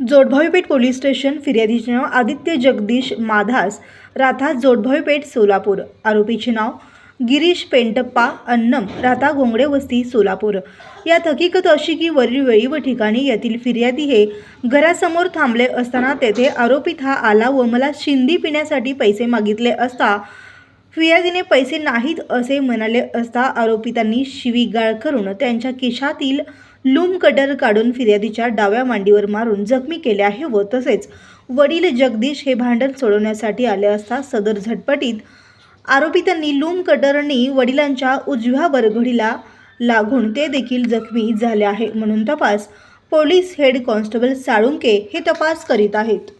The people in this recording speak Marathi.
जोडभावीपेठ पोलीस स्टेशन फिर्यादीचे नाव आदित्य जगदीश माधास राथा जोडभावीपेठ सोलापूर. आरोपीचे नाव गिरीश पेंटप्पा अन्नम राहता गोंगडे वस्ती सोलापूर. या हकीकत अशी की वरील वेळी व ठिकाणी यातील फिर्यादी हे घरासमोर थांबले असताना तेथे आरोपीत हा आला व मला शिंदी पिण्यासाठी पैसे मागितले असता फिर्यादीने पैसे नाहीत असे म्हणाले असता आरोपितांनी शिवीगाळ करून त्यांच्या खिशातील लूम कटर काढून फिर्यादीच्या डाव्या मांडीवर मारून जखमी केले आहे व तसेच वडील जगदीश हे भांडण सोडवण्यासाठी आले असता सदर झटपटीत आरोपितांनी लूम कटरनी वडिलांच्या उजव्या बरघडीला लागून ते देखील जखमी झाले आहे. म्हणून तपास पोलीस हेड कॉन्स्टेबल साळुंके हे तपास करीत आहेत.